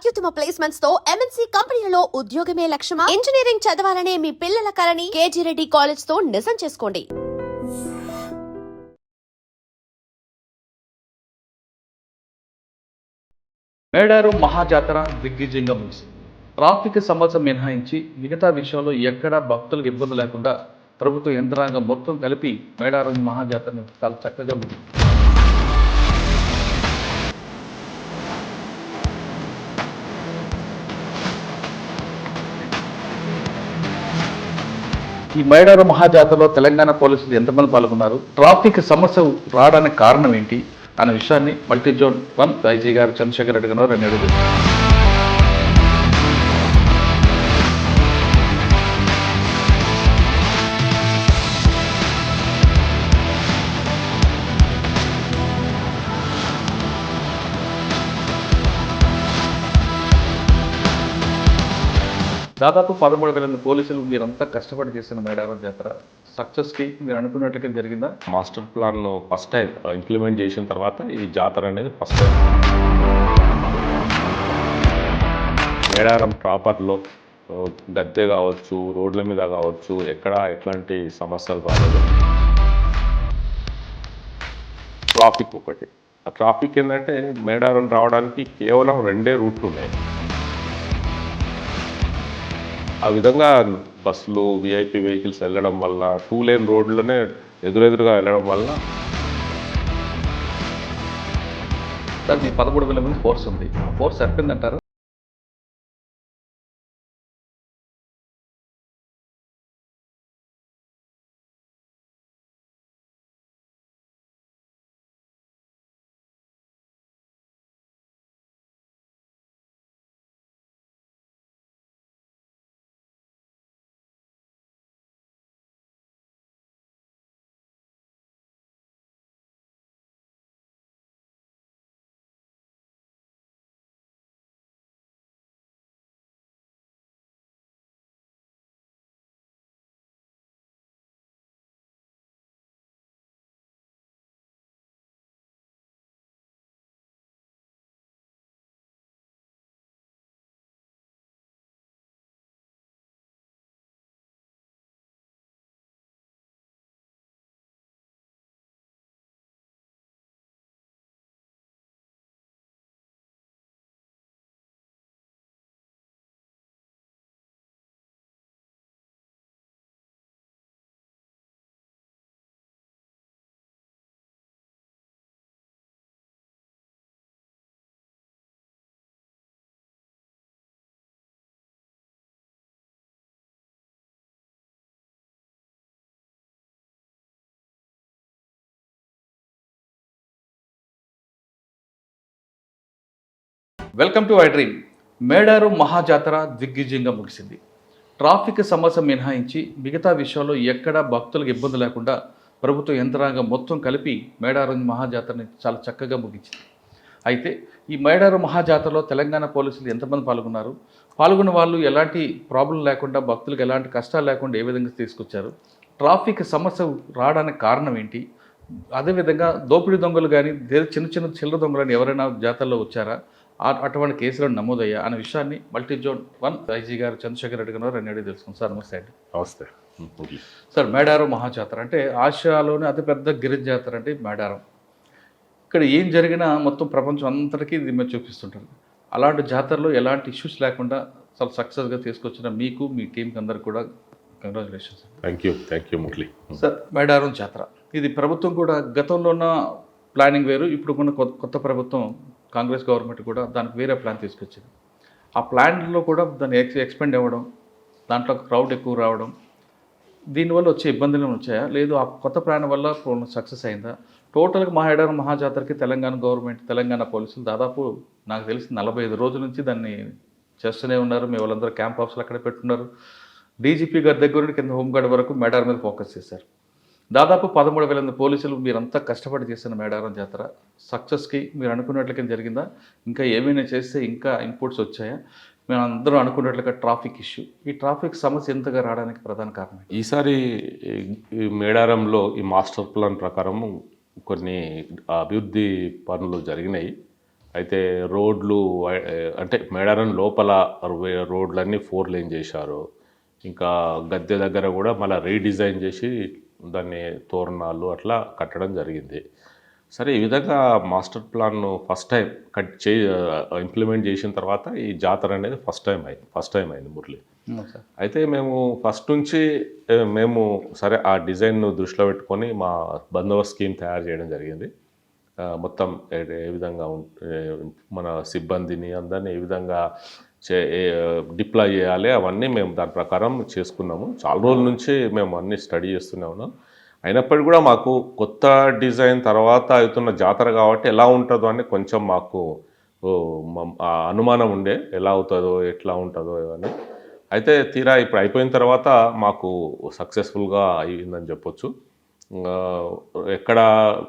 అత్యుత్తమ ప్లేస్మెంట్స్తో ఎంఎన్సీ కంపెనీలలో ఉద్యోగమే లక్ష్యమా? ఇంజనీరింగ్ చదవాలనే మీ పిల్లల కలని కేజీ రెడ్డి కాలేజ్తో నిజం చేసుకోండి. మేడారు మహాజాతర దిగ్విజయంగా ముగిసింది. ట్రాఫిక్ సమస్య మినహాయించి మిగతా విషయంలో ఎక్కడా భక్తులకు ఇబ్బంది లేకుండా ప్రభుత్వ యంత్రాంగం మొత్తం కలిపి మేడారం మహాజాతరను చాలా చక్కగా ముగిసింది ఈ మేడారం మహాజాతరలో తెలంగాణ పోలీసులు ఎంతమంది పాల్గొన్నారు? ట్రాఫిక్ సమస్య రావడానికి కారణం ఏంటి? అనే విషయాన్ని మల్టీ జోన్ వన్ ఐజీ గారు చంద్రశేఖర్ రెడ్డి గారు నేను అడుగుతున్నాను దాదాపు పదమూడు వేల పోలీసులు మీరంతా కష్టపడి చేసిన మేడారం జాతర. సక్సెస్కి మీరు అనుకున్నట్టుగా జరిగిందా? మాస్టర్ ప్లాన్లో ఫస్ట్ టైం ఇంప్లిమెంట్ చేసిన తర్వాత ఈ జాతర అనేది ఫస్ట్ టైం మేడారం ప్రాపర్లో uh, గద్దె కావచ్చు రోడ్ల మీద కావచ్చు ఎక్కడ ఎట్లాంటి సమస్యలు రాలేదు. ట్రాఫిక్ ఒకటి. ఆ ట్రాఫిక్ ఏంటంటే మేడారం రావడానికి కేవలం రెండే రూట్లు ఉన్నాయి. ఆ విధంగా బస్సులు విఐపి వెహికల్స్ వెళ్ళడం వల్ల టూ లేన్ రోడ్లోనే ఎదురెదురుగా వెళ్ళడం వల్ల సార్ మీ పదమూడు వేల మంది ఫోర్స్ ఉంది. Force సరిపోయిందంటారు? Welcome to I dream. Medaram మహాజాతర దిగ్విజయంగా ముగిసింది. ట్రాఫిక్ సమస్య మినహాయించి మిగతా విషయంలో ఎక్కడా భక్తులకు ఇబ్బంది లేకుండా ప్రభుత్వ యంత్రాంగం మొత్తం కలిపి మేడారు మహాజాతరని చాలా చక్కగా ముగించింది. అయితే ఈ మేడారు మహాజాతరలో తెలంగాణ పోలీసులు ఎంతమంది పాల్గొన్నారు? పాల్గొన్న వాళ్ళు ఎలాంటి ప్రాబ్లం లేకుండా భక్తులకు ఎలాంటి కష్టాలు లేకుండా ఏ విధంగా తీసుకొచ్చారు? ట్రాఫిక్ సమస్య రావడానికి కారణం ఏంటి? అదేవిధంగా దోపిడీ దొంగలు కానీ చిన్న చిన్న చిల్లర దొంగలు కానీ ఎవరైనా జాతరలో వచ్చారా? అటువంటి కేసులు నమోదయ్యా అనే విషయాన్ని మల్టీ జోన్ వన్ ఐజీ గారు చంద్రశేఖర్ రెడ్డి గారు రెండు అడిగి తెలుసుకుంది సార్ నమస్తే అండి. నమస్తే. సార్ మేడారం మహాజాతర అంటే ఆసియాలోనే అతిపెద్ద గిరిజ జాతర అంటే మేడారం. ఇక్కడ ఏం జరిగినా మొత్తం ప్రపంచం అంతటికీ ఇది మీరు చూపిస్తుంటారు. అలాంటి జాతరలో ఎలాంటి ఇష్యూస్ లేకుండా చాలా సక్సెస్గా తీసుకొచ్చిన మీకు మీ టీంకి అందరికి కూడా congratulations thank you thank you Murali sir Medaram జాతర. ఇది ప్రభుత్వం కూడా గతంలో ఉన్న ప్లానింగ్ వేరు ఇప్పుడు ఉన్న కొత్త కొత్త ప్రభుత్వం కాంగ్రెస్ గవర్నమెంట్ కూడా దానికి వేరే ప్లాన్ తీసుకొచ్చింది. ఆ ప్లాన్లో కూడా దాన్ని ఎక్స్ ఎక్స్పెండ్ అవ్వడం దాంట్లో క్రౌడ్ ఎక్కువ రావడం దీనివల్ల వచ్చే ఇబ్బందులు వచ్చాయా? లేదు ఆ కొత్త ప్లాన్ వల్ల సక్సెస్ అయిందా? టోటల్గా మహాడారం మహాజాతరకి తెలంగాణ గవర్నమెంట్ తెలంగాణ పోలీసులు దాదాపు నాకు తెలిసి నలభై ఐదు రోజుల నుంచి దాన్ని చేస్తూనే ఉన్నారు. మీ వాళ్ళందరూ క్యాంప్ ఆఫీసులు అక్కడ పెట్టున్నారు డీజీపీ గారి దగ్గర నుండి కింద హోంగార్డ్ వరకు మెడార్ మీద ఫోకస్ చేశారు. దాదాపు పదమూడు వేల మంది పోలీసులు మీరంతా కష్టపడి చేసిన మేడారం జాతర. సక్సెస్కి మీరు అనుకున్నట్లుగా జరిగిందా? ఇంకా ఏమైనా చేస్తే ఇంకా ఇన్పుట్స్ వచ్చాయా? మేము అందరం అనుకున్నట్లుగా ట్రాఫిక్ ఇష్యూ ఈ ట్రాఫిక్ సమస్య ఎంతగా రావడానికి ప్రధాన కారణం ఈసారి ఈ- మేడారంలో ఈ మాస్టర్ ప్లాన్ ప్రకారం కొన్ని అభివృద్ధి పనులు జరిగినాయి. అయితే రోడ్లు అంటే మేడారం లోపల రోడ్లన్నీ ఫోర్ లేన్ చేశారు. ఇంకా గద్దె దగ్గర కూడా మళ్ళీ రీడిజైన్ చేసి దాన్ని తోరణాలు అట్లా కట్టడం జరిగింది. సరే ఈ విధంగా master plan first time cut చే ఇంప్లిమెంట్ చేసిన తర్వాత ఈ జాతర అనేది ఫస్ట్ టైం అయింది ఫస్ట్ టైం అయింది మురళి. అయితే మేము ఫస్ట్ నుంచి మేము సరే ఆ డిజైన్ను దృష్టిలో పెట్టుకొని మా బందోబస్తు స్కీమ్ తయారు చేయడం జరిగింది. మొత్తం ఏ విధంగా ఉం- మన సిబ్బందిని అందరినీ ఏ విధంగా చే డిప్లాయ్ చేయాలి అవన్నీ మేము దాని ప్రకారం చేసుకున్నాము. చాలా రోజుల నుంచి మేము అన్ని స్టడీ చేస్తూనే ఉన్నాం. అయినప్పటికీ కూడా మాకు కొత్త డిజైన్ తర్వాత అవుతున్న జాతర కాబట్టి ఎలా ఉంటుందో అని కొంచెం మాకు అనుమానం ఉండే. ఎలా అవుతుందో ఎట్లా ఉంటుందో ఇవన్నీ అయితే తీరా ఇప్పుడు అయిపోయిన తర్వాత మాకు సక్సెస్ఫుల్గా అయ్యిందని చెప్పొచ్చు. ఎక్కడ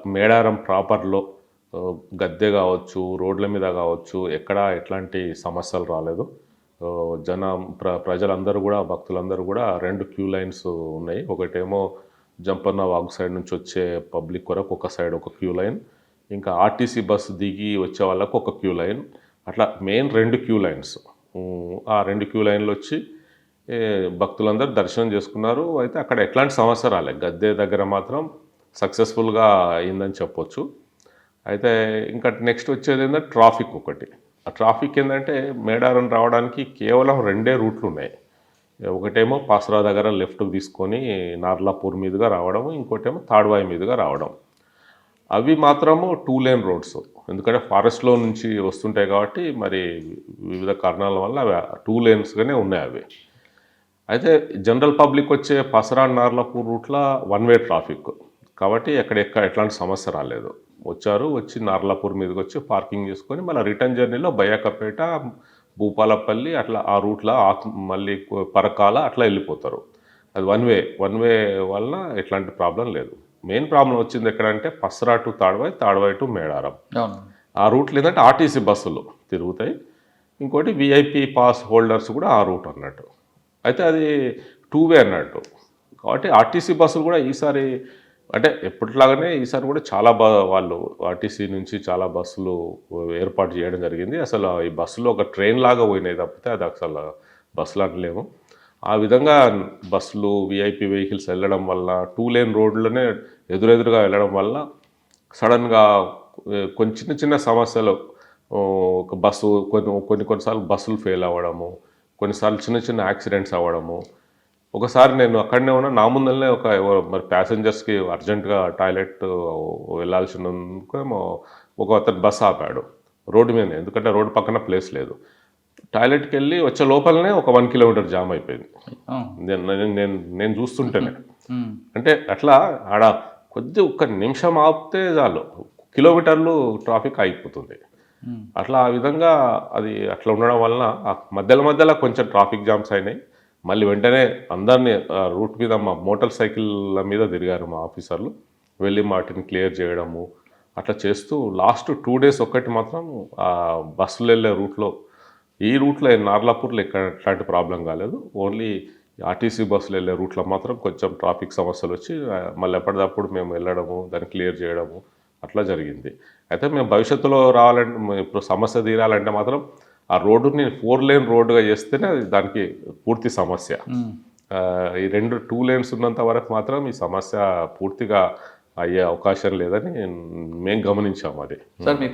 మేడారం ప్రాపర్లో గద్దె కావచ్చు రోడ్ల మీద కావచ్చు ఎక్కడ ఎట్లాంటి సమస్యలు రాలేదు. జన జనం ప్ర ప్రజలందరూ కూడా భక్తులందరూ కూడా రెండు క్యూ లైన్స్ ఉన్నాయి. ఒకటేమో జంపన్న వాగు సైడ్ నుంచి వచ్చే పబ్లిక్ కొరకు ఒక సైడ్ ఒక క్యూ లైన్. ఇంకా ఆర్టీసీ బస్సు దిగి వచ్చే వాళ్ళకు ఒక క్యూ లైన్. అట్లా మెయిన్ రెండు క్యూ లైన్స్. ఆ రెండు క్యూ లైన్లు వచ్చి భక్తులందరూ దర్శనం చేసుకున్నారు. అయితే అక్కడ ఎట్లాంటి సమస్య రాలేదు గద్దె దగ్గర మాత్రం సక్సెస్ఫుల్గా అయిందని చెప్పొచ్చు. అయితే ఇంకా నెక్స్ట్ వచ్చేది ఏంటంటే ట్రాఫిక్ ఒకటి. ఆ ట్రాఫిక్ ఏంటంటే మేడారం రావడానికి కేవలం రెండే రూట్లు ఉన్నాయి. ఒకటేమో పాసరా దగ్గర లెఫ్ట్ తీసుకొని నార్లాపూర్ మీదుగా రావడం ఇంకోటేమో తాడ్వాయి మీదుగా రావడం. అవి మాత్రము టూ లేన్ రోడ్స్. ఎందుకంటే ఫారెస్ట్లో నుంచి వస్తుంటాయి కాబట్టి మరి వివిధ కారణాల వల్ల అవి టూ లేన్స్గానే ఉన్నాయి అవి. అయితే జనరల్ పబ్లిక్ వచ్చే పసరా నార్లపూర్ రూట్లో వన్ వే ట్రాఫిక్. కాబట్టి ఎక్కడ ఎక్కడ ఎట్లాంటి సమస్య రాలేదు. వచ్చారు వచ్చి నార్లాపూర్ మీదకి వచ్చి పార్కింగ్ చేసుకొని మళ్ళీ రిటర్న్ జర్నీలో బయ్యాకపేట భూపాలపల్లి అట్లా ఆ రూట్లో ఆత్- మళ్ళీ పరకాల అట్లా వెళ్ళిపోతారు. అది వన్ వే వన్ వే వలన ఎట్లాంటి ప్రాబ్లం లేదు. మెయిన్ ప్రాబ్లం వచ్చింది ఎక్కడంటే పసరా టు తాడ్వాయి తాడ్వాయి టు మేడారం. ఆ రూట్లో ఏంటంటే ఆర్టీసీ బస్సులు తిరుగుతాయి. ఇంకోటి విఐపి పాస్ హోల్డర్స్ కూడా ఆ రూట్ అన్నట్టు. అయితే అది టూ వే అన్నట్టు. కాబట్టి ఆర్టీసీ బస్సులు కూడా ఈసారి అంటే ఎప్పటిలాగానే ఈసారి కూడా చాలా బా వాళ్ళు ఆర్టీసీ నుంచి చాలా బస్సులు ఏర్పాటు చేయడం జరిగింది. అసలు ఈ బస్సులో ఒక ట్రైన్ లాగా పోయినాయి తప్పితే అది అసలు బస్సులు అనలేము. ఆ విధంగా బస్సులు విఐపి వెహికల్స్ వెళ్ళడం వల్ల టూ లేన్ రోడ్లోనే ఎదురెదురుగా వెళ్ళడం వల్ల సడన్గా కొన్ని చిన్న చిన్న సమస్యలు ఒక బస్సు కొన్ని కొన్ని కొన్నిసార్లు బస్సులు ఫెయిల్ అవ్వడము కొన్నిసార్లు చిన్న చిన్న యాక్సిడెంట్స్ అవ్వడము ఒకసారి నేను అక్కడనే ఉన్నా నా ముందరనే ఒక ఎవరో మరి ప్యాసింజర్స్కి అర్జెంటుగా టాయిలెట్ వెళ్ళాల్సినందుకేమో ఒక అతను బస్ ఆపాడు రోడ్డు మీద ఎందుకంటే రోడ్డు పక్కన ప్లేస్ లేదు టాయిలెట్కి వెళ్ళి వచ్చే లోపలనే ఒక వన్ కిలోమీటర్ జామ్ అయిపోయింది. నేను నేను- నేను చూస్తుంటేనే. అంటే అట్లా ఆడ కొద్ది ఒక్క నిమిషం ఆపితే చాలు కిలోమీటర్లు ట్రాఫిక్ ఆగిపోతుంది ఉమ్. అట్లా ఆ విధంగా అది అట్లా ఉండడం వలన మధ్యలో మధ్యలో కొంచెం ట్రాఫిక్ జామ్స్ అయినాయి. మళ్ళీ వెంటనే అందరినీ రూట్ మీద మా మోటార్ సైకిళ్ళ మీద తిరిగారు మా ఆఫీసర్లు. వెళ్ళి వాటిని క్లియర్ చేయడము అట్లా చేస్తూ లాస్ట్ టూ డేస్ ఒక్కటి మాత్రం బస్సులు వెళ్ళే రూట్లో ఈ రూట్లో నార్లాపూర్లో ఎక్కడ ఎట్లాంటి ప్రాబ్లం కాలేదు. ఓన్లీ ఆర్టీసీ బస్సులు వెళ్ళే రూట్లో మాత్రం కొంచెం ట్రాఫిక్ సమస్యలు వచ్చి మళ్ళీ ఎప్పటికప్పుడు మేము వెళ్ళడము దాన్ని క్లియర్ చేయడము అట్లా జరిగింది. అయితే మేము భవిష్యత్తులో రావాలంటే ఇప్పుడు సమస్య తీరాలంటే మాత్రం ఆ రోడ్డుని ఫోర్ లేన్ రోడ్డుగా చేస్తేనే దానికి పూర్తి సమస్య. ఈ రెండు టూ లేన్స్ ఉన్నంత వరకు మాత్రం ఈ సమస్య పూర్తిగా అయ్యే అవకాశం లేదని మేము గమనించాము అది. సార్ మీ